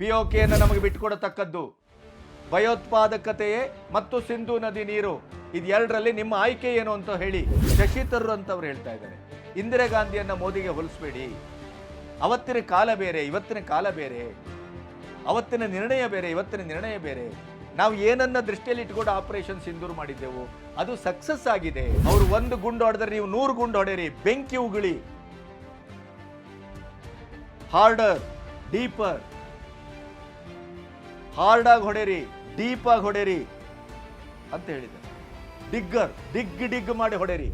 P ನಮಗೆ ಬಿಟ್ಟುಕೊಡತಕ್ಕದ್ದು ಭಯೋತ್ಪಾದಕತೆಯೇ ಮತ್ತು ಸಿಂಧು ನದಿ ನೀರು. ಇದೆರಡರಲ್ಲಿ ನಿಮ್ಮ ಆಯ್ಕೆ ಏನು ಅಂತ ಹೇಳಿ ಶಶಿ ತರೂರ್ ಅಂತವ್ರು ಹೇಳ್ತಾ ಇದ್ದಾರೆ. ಇಂದಿರಾ ಗಾಂಧಿಯನ್ನ ಮೋದಿಗೆ ಹೋಲಿಸ್ಬೇಡಿ. ಅವತ್ತಿನ ಕಾಲ ಬೇರೆ, ಇವತ್ತಿನ ಕಾಲ ಬೇರೆ. ಅವತ್ತಿನ ನಿರ್ಣಯ ಬೇರೆ, ಇವತ್ತಿನ ನಿರ್ಣಯ ಬೇರೆ. ನಾವು ಏನನ್ನ ದೃಷ್ಟಿಯಲ್ಲಿ ಇಟ್ಕೊಂಡು ಆಪರೇಷನ್ ಸಿಂಧೂರ್ ಮಾಡಿದ್ದೆವು, ಅದು ಸಕ್ಸಸ್ ಆಗಿದೆ. ಅವರು ಒಂದು ಗುಂಡು ಹೊಡೆದ್ರೆ ನೀವು ನೂರು ಗುಂಡು ಹೊಡೆಯಿರಿ. ಬೆಂಕಿ ಉಗುಳಿ. ಹಾರ್ಡರ್ ಡೀಪರ್ ಹಾರ್ಡ್ ಆಗಿ ಹೊಡೆರಿ, ಡೀಪ್ ಆಗಿ ಹೊಡೆರಿ ಅಂತ ಹೇಳಿದ್ದಾರೆ ಡಿಗ್ಗರ್, ಡಿಗ್ ಡಿಗ್ ಮಾಡಿ ಹೊಡೆರಿ.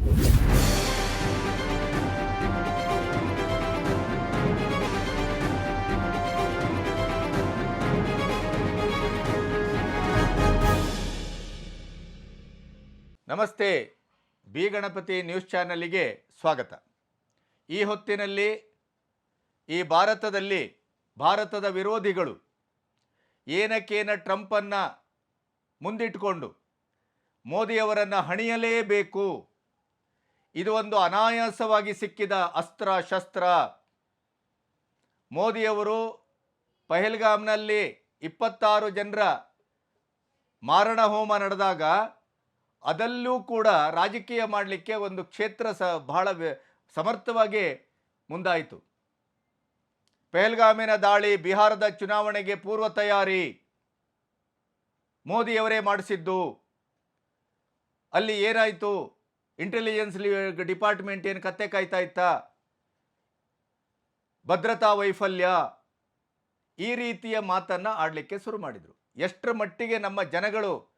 ನಮಸ್ತೆ, ಬಿ ಗಣಪತಿ ನ್ಯೂಸ್ ಚಾನಲ್ಗೆ ಸ್ವಾಗತ. ಈ ಹೊತ್ತಿನಲ್ಲಿ ಈ ಭಾರತದಲ್ಲಿ ಭಾರತದ ವಿರೋಧಿಗಳು ಏನಕ್ಕೇನ ಟ್ರಂಪನ್ನು ಮುಂದಿಟ್ಕೊಂಡು ಮೋದಿಯವರನ್ನು ಹಣಿಯಲೇಬೇಕು. ಇದು ಒಂದು ಅನಾಯಾಸವಾಗಿ ಸಿಕ್ಕಿದ ಅಸ್ತ್ರ ಶಸ್ತ್ರ. ಮೋದಿಯವರು ಪಹಲ್ಗಾಮ್ನಲ್ಲಿ ಇಪ್ಪತ್ತಾರು ಜನರ ಮಾರಣ ಹೋಮ ನಡೆದಾಗ ಅದಲ್ಲೂ ಕೂಡ ರಾಜಕೀಯ ಮಾಡಲಿಕ್ಕೆ ಒಂದು ಕ್ಷೇತ್ರ ಸ ಬಹಳ ಸಮರ್ಥವಾಗಿ ಮುಂದಾಯಿತು. ಪಹಲ್ಗಾಮಿನ ದಾಳಿ ಬಿಹಾರದ ಚುನಾವಣೆಗೆ ಪೂರ್ವ ತಯಾರಿ. ಮೋದಿಯವರೇ ಮಾಡಿಸಿದ್ದು. ಅಲ್ಲಿ ಏನಾಯಿತು? ಇಂಟೆಲಿಜೆನ್ಸ್ ಡಿಪಾರ್ಟ್ಮೆಂಟ್ ಏನು ಕತ್ತೆ ಕಾಯ್ತಾ ಇತ್ತ? ಭದ್ರತಾ ವೈಫಲ್ಯ. ಈ ರೀತಿಯ ಮಾತನ್ನು ಆಡಲಿಕ್ಕೆ ಶುರು ಮಾಡಿದರು. ಎಷ್ಟರ ಮಟ್ಟಿಗೆ ನಮ್ಮ ಜನಗಳು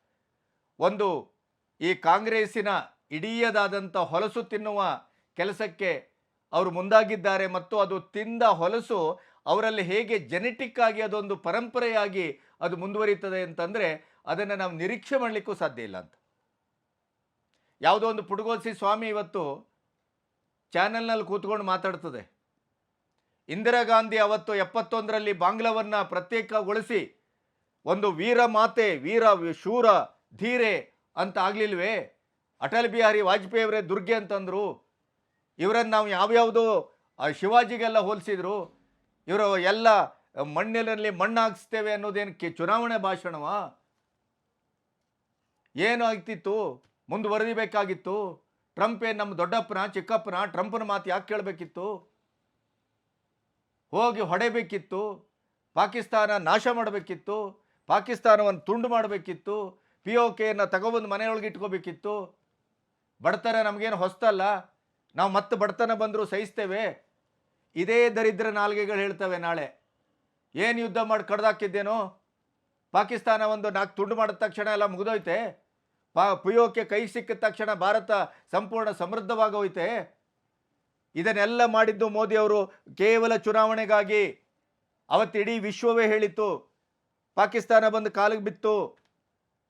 ಒಂದು ಈ ಕಾಂಗ್ರೆಸ್ಸಿನ ಇಡೀಯದಾದಂಥ ಹೊಲಸು ತಿನ್ನುವ ಕೆಲಸಕ್ಕೆ ಅವರು ಮುಂದಾಗಿದ್ದಾರೆ ಮತ್ತು ಅದು ತಿಂದ ಹೊಲಸು ಅವರಲ್ಲಿ ಹೇಗೆ ಜೆನೆಟಿಕ್ ಆಗಿ ಅದೊಂದು ಪರಂಪರೆಯಾಗಿ ಅದು ಮುಂದುವರಿತದೆ ಅಂತಂದರೆ ಅದನ್ನು ನಾವು ನಿರೀಕ್ಷೆ ಮಾಡಲಿಕ್ಕೂ ಸಾಧ್ಯ ಇಲ್ಲ ಅಂತ. ಯಾವುದೋ ಒಂದು ಪುಡುಗೋಸಿ ಸ್ವಾಮಿ ಇವತ್ತು ಚಾನೆಲ್ನಲ್ಲಿ ಕೂತ್ಕೊಂಡು ಮಾತಾಡ್ತದೆ. ಇಂದಿರಾ ಗಾಂಧಿ ಅವತ್ತು ಎಪ್ಪತ್ತೊಂದರಲ್ಲಿ ಬಾಂಗ್ಲಾವನ್ನು ಪ್ರತ್ಯೇಕಗೊಳಿಸಿ ಒಂದು ವೀರ ಮಾತೆ, ವೀರ ಶೂರ, ಧೀರೆ ಅಂತ ಆಗಲಿಲ್ವೇ? ಅಟಲ್ ಬಿಹಾರಿ ವಾಜಪೇಯಿ ಅವರೇ ದುರ್ಗೆ ಅಂತಂದ್ರು. ಇವರನ್ನು ನಾವು ಯಾವ್ಯಾವುದೋ ಶಿವಾಜಿಗೆಲ್ಲ ಹೋಲಿಸಿದ್ರು. ಇವರು ಎಲ್ಲ ಮಣ್ಣಿನಲ್ಲಿ ಮಣ್ಣು ಹಾಕಿಸ್ತೇವೆ ಅನ್ನೋದೇನಕ್ಕೆ ಚುನಾವಣೆ ಭಾಷಣವಾ? ಏನು ಆಗ್ತಿತ್ತು? ಮುಂದುವರಿಬೇಕಾಗಿತ್ತು. ಟ್ರಂಪ್ ಏನು ನಮ್ಮ ದೊಡ್ಡಪ್ಪನ, ಚಿಕ್ಕಪ್ಪನ? ಟ್ರಂಪ್ನ ಮಾತು ಯಾಕೆ ಕೇಳಬೇಕಿತ್ತು? ಹೋಗಿ ಹೊಡೆಬೇಕಿತ್ತು ಪಾಕಿಸ್ತಾನ ನಾಶ ಮಾಡಬೇಕಿತ್ತು. ಪಾಕಿಸ್ತಾನವನ್ನು ತುಂಡು ಮಾಡಬೇಕಿತ್ತು. ಪಿ ಓ ಕೆಯನ್ನು ತಗೊಬಂದು ಮನೆಯೊಳಗೆ ಇಟ್ಕೋಬೇಕಿತ್ತು. ಬಡತನ ನಮಗೇನು ಹೊಸ್ತಲ್ಲ. ನಾವು ಮತ್ತೆ ಬಡತನ ಬಂದರೂ ಸಹಿಸ್ತೇವೆ. ಇದೇ ದರಿದ್ರ ನಾಲ್ಗೆಗಳು ಹೇಳ್ತವೆ ನಾಳೆ. ಏನು ಯುದ್ಧ ಮಾಡಿ ಕಡ್ದಾಕಿದ್ದೇನೋ ಪಾಕಿಸ್ತಾನ ಒಂದು ನಾಲ್ಕು ತುಂಡು ಮಾಡಿದ ತಕ್ಷಣ ಎಲ್ಲ ಮುಗಿದೋಯ್ತೆ. ಪಾ ಪುಯೋಕ್ಕೆ ಕೈ ಸಿಕ್ಕಿದ ತಕ್ಷಣ ಭಾರತ ಸಂಪೂರ್ಣ ಸಮೃದ್ಧವಾಗೋಯ್ತೆ. ಇದನ್ನೆಲ್ಲ ಮಾಡಿದ್ದು ಮೋದಿಯವರು ಕೇವಲ ಚುನಾವಣೆಗಾಗಿ. ಅವತ್ತು ವಿಶ್ವವೇ ಹೇಳಿತ್ತು. ಪಾಕಿಸ್ತಾನ ಬಂದು ಕಾಲಿಗೆ ಬಿತ್ತು.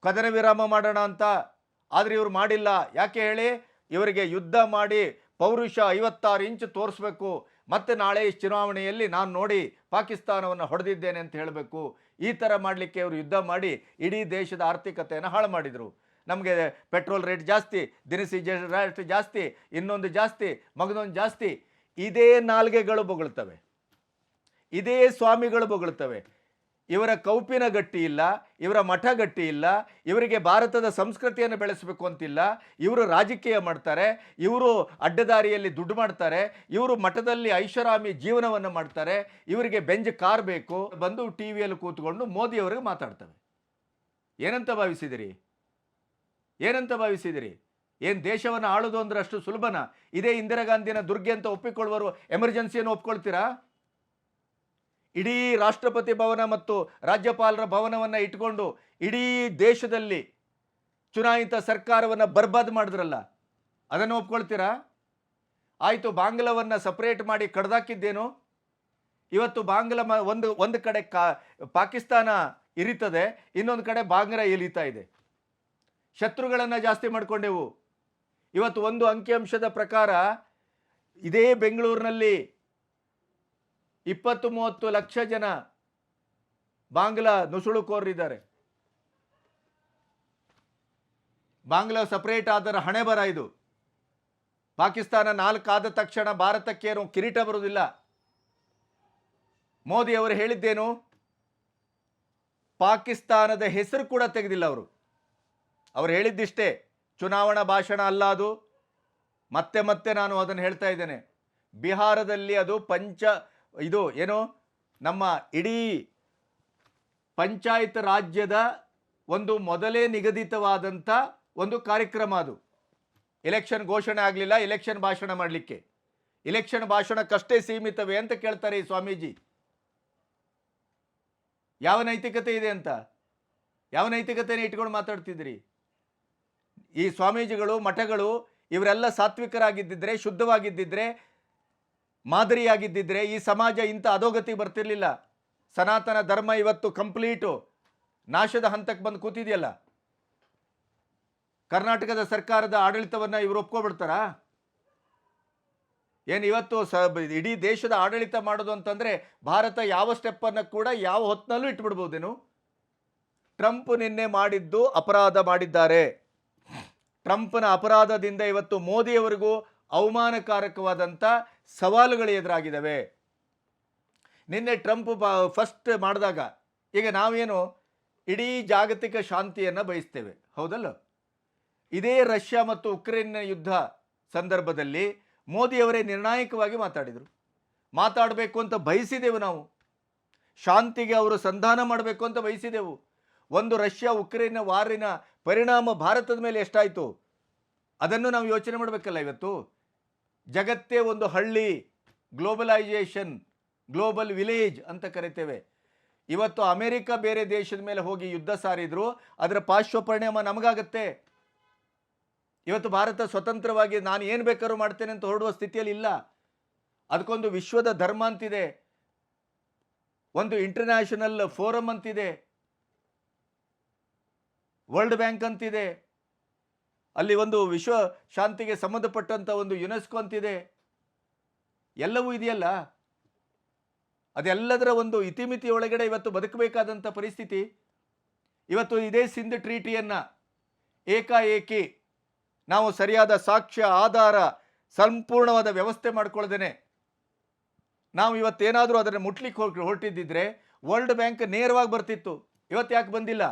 ಕದನ ವಿರಾಮ ಮಾಡೋಣ ಅಂತ. ಆದರೆ ಇವರು ಮಾಡಿಲ್ಲ. ಯಾಕೆ ಹೇಳಿ? ಇವರಿಗೆ ಯುದ್ಧ ಮಾಡಿ ಪೌರುಷ ಐವತ್ತಾರು ಇಂಚು ತೋರಿಸ್ಬೇಕು. ಮತ್ತೆ ನಾಳೆ ಈ ಚುನಾವಣೆಯಲ್ಲಿ ನಾನು ನೋಡಿ ಪಾಕಿಸ್ತಾನವನ್ನು ಹೊಡೆದಿದ್ದೇನೆ ಅಂತ ಹೇಳಬೇಕು. ಈ ಥರ ಮಾಡಲಿಕ್ಕೆ ಅವರು ಯುದ್ಧ ಮಾಡಿ ಇಡೀ ದೇಶದ ಆರ್ಥಿಕತೆಯನ್ನು ಹಾಳು ಮಾಡಿದರು. ನಮಗೆ ಪೆಟ್ರೋಲ್ ರೇಟ್ ಜಾಸ್ತಿ, ದಿನಸಿ ರೇಟ್ ಜಾಸ್ತಿ, ಇನ್ನೊಂದು ಜಾಸ್ತಿ, ಮಗದೊಂದು ಜಾಸ್ತಿ. ಇದೇ ನಾಲ್ಗೆಗಳು ಬೊಗಳ್ತವೆ. ಇದೇ ಸ್ವಾಮಿಗಳು ಬೊಗಳ್ತವೆ. ಇವರ ಕೌಪಿನ ಗಟ್ಟಿ ಇಲ್ಲ, ಇವರ ಮಠ ಗಟ್ಟಿ ಇಲ್ಲ, ಇವರಿಗೆ ಭಾರತದ ಸಂಸ್ಕೃತಿಯನ್ನು ಬೆಳೆಸಬೇಕು ಅಂತಿಲ್ಲ. ಇವರು ರಾಜಕೀಯ ಮಾಡ್ತಾರೆ, ಇವರು ಅಡ್ಡದಾರಿಯಲ್ಲಿ ದುಡ್ಡು ಮಾಡ್ತಾರೆ, ಇವರು ಮಠದಲ್ಲಿ ಐಷಾರಾಮಿ ಜೀವನವನ್ನು ಮಾಡ್ತಾರೆ, ಇವರಿಗೆ ಬೆಂಜ್ ಕಾರ್ ಬೇಕು. ಬಂದು ಟಿ ವಿಯಲ್ಲಿ ಕೂತ್ಕೊಂಡು ಮೋದಿಯವರಿಗೆ ಮಾತಾಡ್ತವೆ. ಏನಂತ ಭಾವಿಸಿದಿರಿ? ಏನಂತ ಭಾವಿಸಿದಿರಿ? ಏನು ದೇಶವನ್ನು ಆಳೋದು ಅಂದ್ರೆ ಅಷ್ಟು ಸುಲಭನ? ಇದೇ ಇಂದಿರಾ ಗಾಂಧಿನ ದುರ್ಗೆ ಅಂತ ಒಪ್ಪಿಕೊಳ್ಳುವರು ಎಮರ್ಜೆನ್ಸಿಯನ್ನು ಒಪ್ಕೊಳ್ತೀರಾ? ಇಡೀ ರಾಷ್ಟ್ರಪತಿ ಭವನ ಮತ್ತು ರಾಜ್ಯಪಾಲರ ಭವನವನ್ನು ಇಟ್ಕೊಂಡು ಇಡೀ ದೇಶದಲ್ಲಿ ಚುನಾಯಿತ ಸರ್ಕಾರವನ್ನು ಬರ್ಬಾದ್ ಮಾಡಿದ್ರಲ್ಲ, ಅದನ್ನು ಒಪ್ಕೊಳ್ತೀರಾ? ಆಯಿತು, ಬಾಂಗ್ಲವನ್ನು ಸಪ್ರೇಟ್ ಮಾಡಿ ಕಡ್ದಾಕಿದ್ದೇನು? ಇವತ್ತು ಬಾಂಗ್ಲ ಮ, ಒಂದು ಒಂದು ಕಡೆ ಕಾ, ಪಾಕಿಸ್ತಾನ ಇರಿತದೆ, ಇನ್ನೊಂದು ಕಡೆ ಬಾಂಗ್ಲ ಎಲಿತಾ ಇದೆ. ಶತ್ರುಗಳನ್ನು ಜಾಸ್ತಿ ಮಾಡಿಕೊಂಡೆವು. ಇವತ್ತು ಒಂದು ಅಂಕಿಅಂಶದ ಪ್ರಕಾರ ಇದೇ ಬೆಂಗಳೂರಿನಲ್ಲಿ ಇಪ್ಪತ್ತು ಮೂವತ್ತು ಲಕ್ಷ ಜನ ಬಾಂಗ್ಲಾ ನುಸುಳುಕೋರಿದ್ದಾರೆ ಬಾಂಗ್ಲಾ ಸಪರೇಟ್ ಆದರ ಹಣೆ ಬರ ಇದು. ಪಾಕಿಸ್ತಾನ ನಾಲ್ಕಾದ ಆದ ತಕ್ಷಣ ಭಾರತಕ್ಕೇನು ಕಿರೀಟ ಬರುವುದಿಲ್ಲ. ಮೋದಿ ಅವರು ಹೇಳಿದ್ದೇನು? ಪಾಕಿಸ್ತಾನದ ಹೆಸರು ಕೂಡ ತೆಗೆದಿಲ್ಲ ಅವರು. ಅವರು ಹೇಳಿದ್ದಿಷ್ಟೇ, ಚುನಾವಣಾ ಭಾಷಣ ಅಲ್ಲ ಅದು. ಮತ್ತೆ ಮತ್ತೆ ನಾನು ಅದನ್ನು ಹೇಳ್ತಾ ಇದ್ದೇನೆ. ಬಿಹಾರದಲ್ಲಿ ಅದು ಪಂಚ ಇದು ಏನು? ನಮ್ಮ ಇಡೀ ಪಂಚಾಯತ್ ರಾಜ್ಯದ ಒಂದು ಮೊದಲೇ ನಿಗದಿತವಾದಂಥ ಒಂದು ಕಾರ್ಯಕ್ರಮ ಅದು. ಎಲೆಕ್ಷನ್ ಘೋಷಣೆ ಆಗಲಿಲ್ಲ, ಎಲೆಕ್ಷನ್ ಭಾಷಣ ಮಾಡಲಿಕ್ಕೆ. ಎಲೆಕ್ಷನ್ ಭಾಷಣಕ್ಕಷ್ಟೇ ಸೀಮಿತವೇ ಅಂತ ಕೇಳ್ತಾರೆ ಈ ಸ್ವಾಮೀಜಿ. ಯಾವ ನೈತಿಕತೆ ಇದೆ ಅಂತ? ಯಾವ ನೈತಿಕತೆನ ಇಟ್ಕೊಂಡು ಮಾತಾಡ್ತಿದ್ರಿ ಈ ಸ್ವಾಮೀಜಿಗಳು, ಮಠಗಳು ಇವರೆಲ್ಲ ಸಾತ್ವಿಕರಾಗಿದ್ದಿದ್ರೆ, ಶುದ್ಧವಾಗಿದ್ದಿದ್ರೆ ಮಾದರಿಯಾಗಿದ್ದಿದ್ರೆ ಈ ಸಮಾಜ ಇಂಥ ಅಧೋಗತಿ ಬರ್ತಿರ್ಲಿಲ್ಲ. ಸನಾತನ ಧರ್ಮ ಇವತ್ತು ಕಂಪ್ಲೀಟು. ನಾಶದ ಹಂತಕ್ಕೆ ಬಂದು ಕೂತಿದೆಯಲ್ಲ. ಕರ್ನಾಟಕದ ಸರ್ಕಾರದ ಆಡಳಿತವನ್ನು ಇವರು ಒಪ್ಕೊಬಿಡ್ತಾರಾ? ಏನು ಇವತ್ತು ಸ ಇಡೀ ದೇಶದ ಆಡಳಿತ ಮಾಡೋದು ಅಂತಂದರೆ ಭಾರತ ಯಾವ ಸ್ಟೆಪ್ಪನ್ನು ಕೂಡ ಯಾವ ಹೊತ್ತಿನಲ್ಲೂ ಇಟ್ಬಿಡ್ಬೋದೇನು? ಟ್ರಂಪ್ ನಿನ್ನೆ ಮಾಡಿದ್ದು ಅಪರಾಧ ಮಾಡಿದ್ದಾರೆ. ಟ್ರಂಪ್ನ ಅಪರಾಧದಿಂದ ಇವತ್ತು ಮೋದಿಯವರಿಗೂ ಅವಮಾನಕಾರಕವಾದಂಥ ಸವಾಲುಗಳು ಎದುರಾಗಿದ್ದಾವೆ. ನಿನ್ನೆ ಟ್ರಂಪ್ ಫಸ್ಟ್ ಮಾಡಿದಾಗ ಈಗ ನಾವೇನು ಇಡೀ ಜಾಗತಿಕ ಶಾಂತಿಯನ್ನು ಬಯಸ್ತೇವೆ. ಹೌದಲ್ಲ? ಇದೇ ರಷ್ಯಾ ಮತ್ತು ಉಕ್ರೇನ್ನ ಯುದ್ಧ ಸಂದರ್ಭದಲ್ಲಿ ಮೋದಿಯವರೇ ನಿರ್ಣಾಯಕವಾಗಿ ಮಾತಾಡಿದರು. ಮಾತಾಡಬೇಕು ಅಂತ ಬಯಸಿದೆವು ನಾವು. ಶಾಂತಿಗೆ ಅವರು ಸಂಧಾನ ಮಾಡಬೇಕು ಅಂತ ಬಯಸಿದೆವು. ಒಂದು ರಷ್ಯಾ, ಉಕ್ರೇನ್ನ ವಾರಿನ ಪರಿಣಾಮ ಭಾರತದ ಮೇಲೆ ಎಷ್ಟಾಯಿತು? ಅದನ್ನು ನಾವು ಯೋಚನೆ ಮಾಡಬೇಕಲ್ಲ ಇವತ್ತು? ಜಗತ್ತೇ ಒಂದು ಹಳ್ಳಿ, ಗ್ಲೋಬಲೈಸೇಷನ್, ಗ್ಲೋಬಲ್ ವಿಲೇಜ್ ಅಂತ ಕರಿತೇವೆ. ಇವತ್ತು ಅಮೆರಿಕ ಬೇರೆ ದೇಶದ ಮೇಲೆ ಹೋಗಿ ಯುದ್ಧ ಸಾರಿದ್ರು, ಅದರ ಪಾರ್ಶ್ವ ಪರಿಣಾಮ ನಮಗಾಗತ್ತೆ. ಇವತ್ತು ಭಾರತ ಸ್ವತಂತ್ರವಾಗಿ ನಾನು ಏನು ಬೇಕಾದ್ರೂ ಮಾಡ್ತೇನೆ ಅಂತ ಹೊರಡುವ ಸ್ಥಿತಿಯಲ್ಲಿ ಇಲ್ಲ. ಅದಕ್ಕೊಂದು ವಿಶ್ವದ ಧರ್ಮ ಅಂತಿದೆ. ಒಂದು ಇಂಟರ್ನ್ಯಾಷನಲ್ ಫೋರಮ್ ಅಂತಿದೆ. ವರ್ಲ್ಡ್ ಬ್ಯಾಂಕ್ ಅಂತಿದೆ. ಅಲ್ಲಿ ಒಂದು ವಿಶ್ವ ಶಾಂತಿಗೆ ಸಂಬಂಧಪಟ್ಟಂಥ ಒಂದು ಯುನೆಸ್ಕೋ ಅಂತಿದೆ. ಎಲ್ಲವೂ ಇದೆಯಲ್ಲ? ಅದೆಲ್ಲದರ ಒಂದು ಇತಿಮಿತಿ ಒಳಗಡೆ ಇವತ್ತು ಬದುಕಬೇಕಾದಂಥ ಪರಿಸ್ಥಿತಿ. ಇವತ್ತು ಇದೇ ಸಿಂಧ್ ಟ್ರೀಟಿಯನ್ನು ಏಕಾಏಕಿ ನಾವು ಸರಿಯಾದ ಸಾಕ್ಷ್ಯ, ಆಧಾರ, ಸಂಪೂರ್ಣವಾದ ವ್ಯವಸ್ಥೆ ಮಾಡ್ಕೊಳ್ದೇನೆ. ನಾವು ಇವತ್ತೇನಾದರೂ ಅದನ್ನು ಮುಟ್ಲಿಕ್ಕೆ ಹೋಗಿ, ಹೊರಟಿದ್ದಿದ್ರೆ ವರ್ಲ್ಡ್ ಬ್ಯಾಂಕ್ ನೇರವಾಗಿ ಬರ್ತಿತ್ತು. ಇವತ್ತು ಯಾಕೆ ಬಂದಿಲ್ಲ?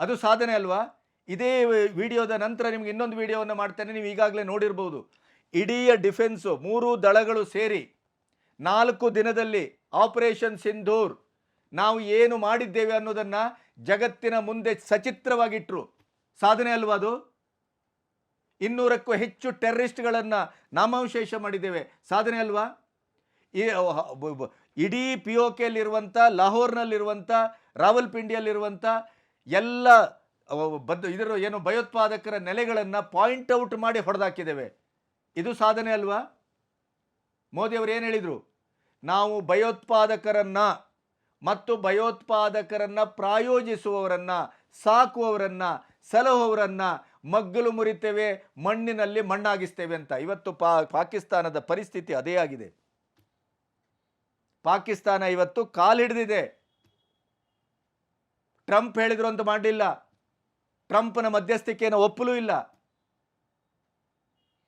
ಅದು ಸಾಧನೆ ಅಲ್ವಾ? ಇದೇ ವಿಡಿಯೋದ ನಂತರ ನಿಮ್ಗೆ ಇನ್ನೊಂದು ವಿಡಿಯೋವನ್ನು ಮಾಡ್ತೇನೆ, ನೀವು ಈಗಾಗಲೇ ನೋಡಿರ್ಬೋದು. ಇಡೀ ಡಿಫೆನ್ಸು ಮೂರು ದಳಗಳು ಸೇರಿ ನಾಲ್ಕು ದಿನದಲ್ಲಿ ಆಪರೇಷನ್ ಸಿಂಧೂರ್ ನಾವು ಏನು ಮಾಡಿದ್ದೇವೆ ಅನ್ನೋದನ್ನು ಜಗತ್ತಿನ ಮುಂದೆ ಸಚಿತ್ರವಾಗಿಟ್ಟರು ಸಾಧನೆ ಅಲ್ವಾ ಅದು? ಇನ್ನೂರಕ್ಕೂ ಹೆಚ್ಚು ಟೆರ್ರಿಸ್ಟ್ಗಳನ್ನು ನಾಮಾವಶೇಷ ಮಾಡಿದ್ದೇವೆ. ಸಾಧನೆ ಅಲ್ವಾ? ಈ ಇಡೀ ಪಿ ಒ ಕೆಯಲ್ಲಿರುವಂಥ ಲಾಹೋರ್ನಲ್ಲಿರುವಂಥ, ರಾವಲ್ಪಿಂಡಿಯಲ್ಲಿರುವಂಥ ಎಲ್ಲ ಬದ್ಧ ಇದರ ಏನು ಭಯೋತ್ಪಾದಕರ ನೆಲೆಗಳನ್ನು ಪಾಯಿಂಟ್ ಔಟ್ ಮಾಡಿ ಹೊಡೆದಾಕಿದ್ದೇವೆ. ಇದು ಸಾಧನೆ ಅಲ್ವಾ? ಮೋದಿಯವರು ಏನು ಹೇಳಿದರು? ನಾವು ಭಯೋತ್ಪಾದಕರನ್ನು ಮತ್ತು ಭಯೋತ್ಪಾದಕರನ್ನು ಪ್ರಾಯೋಜಿಸುವವರನ್ನು, ಸಾಕುವವರನ್ನು, ಸಲಹುವವರನ್ನು ಮಗ್ಗಲು ಮುರಿತೇವೆ, ಮಣ್ಣಿನಲ್ಲಿ ಮಣ್ಣಾಗಿಸ್ತೇವೆ ಅಂತ. ಇವತ್ತು ಪಾ, ಪಾಕಿಸ್ತಾನದ ಪರಿಸ್ಥಿತಿ ಅದೇ ಆಗಿದೆ. ಪಾಕಿಸ್ತಾನ ಇವತ್ತು ಕಾಲಿಡಿದಿದೆ. ಟ್ರಂಪ್ ಹೇಳಿದ್ರು ಅಂತ ಮಾಡಲಿಲ್ಲ. ಟ್ರಂಪ್ನ ಮಧ್ಯಸ್ಥಿಕೆಯನ್ನು ಒಪ್ಪಲೂ ಇಲ್ಲ.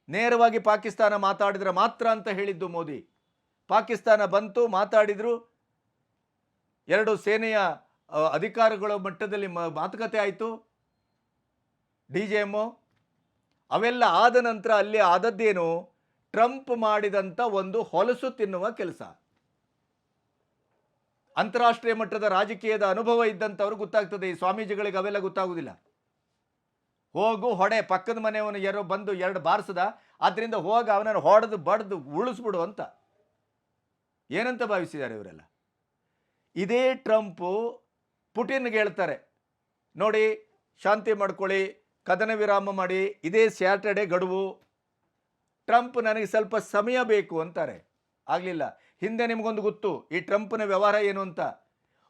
ನೇರವಾಗಿ ಪಾಕಿಸ್ತಾನ ಮಾತಾಡಿದ್ರೆ ಮಾತ್ರ ಅಂತ ಹೇಳಿದ್ದು ಮೋದಿ. ಪಾಕಿಸ್ತಾನ ಬಂತು, ಮಾತಾಡಿದ್ರು. ಎರಡು ಸೇನೆಯ ಅಧಿಕಾರಿಗಳ ಮಟ್ಟದಲ್ಲಿ ಮಾತುಕತೆ ಆಯಿತು. ಡಿ ಜೆ ಎಮ್ಮು ಅವೆಲ್ಲ ಆದ ನಂತರ ಅಲ್ಲಿ ಆದದ್ದೇನು? ಟ್ರಂಪ್ ಮಾಡಿದಂಥ ಒಂದು ಹೊಲಸು ತಿನ್ನುವ ಕೆಲಸ. ಅಂತಾರಾಷ್ಟ್ರೀಯ ಮಟ್ಟದ ರಾಜಕೀಯದ ಅನುಭವ ಇದ್ದಂಥವ್ರು ಗೊತ್ತಾಗ್ತದೆ. ಈ ಸ್ವಾಮೀಜಿಗಳಿಗೆ ಅವೆಲ್ಲ ಗೊತ್ತಾಗುವುದಿಲ್ಲ ಹೋಗು ಹೊಡೆ, ಪಕ್ಕದ ಮನೆಯವನು ಯಾರೋ ಬಂದು ಎರಡು ಬಾರಿಸ್ದ ಅದರಿಂದ ಹೋಗಿ ಅವನನ್ನು ಹೊಡೆದು ಬಡ್ದು ಉಳಿಸ್ಬಿಡು ಅಂತ. ಏನಂತ ಭಾವಿಸಿದ್ದಾರೆ ಇವರೆಲ್ಲ? ಇದೇ ಟ್ರಂಪು ಪುಟಿನ್ಗೆ ಹೇಳ್ತಾರೆ, ನೋಡಿ, ಶಾಂತಿ ಮಾಡ್ಕೊಳ್ಳಿ, ಕದನ ವಿರಾಮ ಮಾಡಿ, ಇದೇ ಸ್ಯಾಟರ್ಡೆ ಗಡುವು. ಟ್ರಂಪ್ ನನಗೆ ಸ್ವಲ್ಪ ಸಮಯ ಬೇಕು ಅಂತಾರೆ. ಆಗಲಿಲ್ಲ. ಹಿಂದೆ ನಿಮಗೊಂದು ಗೊತ್ತು, ಈ ಟ್ರಂಪ್ನ ವ್ಯವಹಾರ ಏನು ಅಂತ?